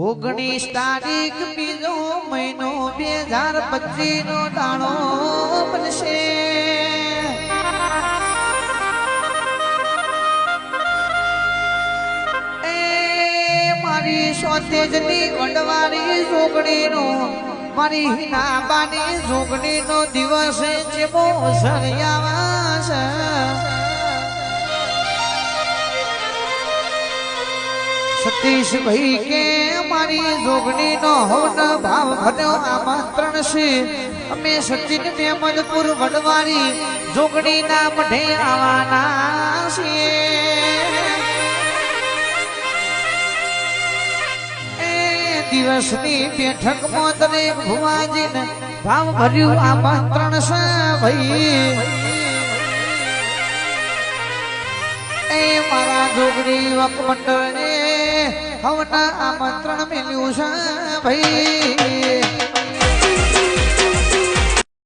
ઓગણીસ તારીખ બીજો મહિનો બે હજાર પચીસ નો દાણો બનશે. મારી સોતેજની વડવારી જોગણીનો મારી હિનાબાની જોગણીનો દિવસ જેવો બહુ સળિયાવા ભાઈ કે મારી જોગણીનો હોન ભાવ ભર્યો આમંત્રણ છે. અમે સચિન મેમદપુર વડવારી જોગણીના મઢે આવવાના છીએ. દિવસની બેઠકમાં દરેક ભુવાજીને ભાવ ભર્યું આમંત્રણ છે ભાઈ. મારા જોગણી વક મંડળને હવના આમંત્રણ મેલ્યું છે ભાઈ.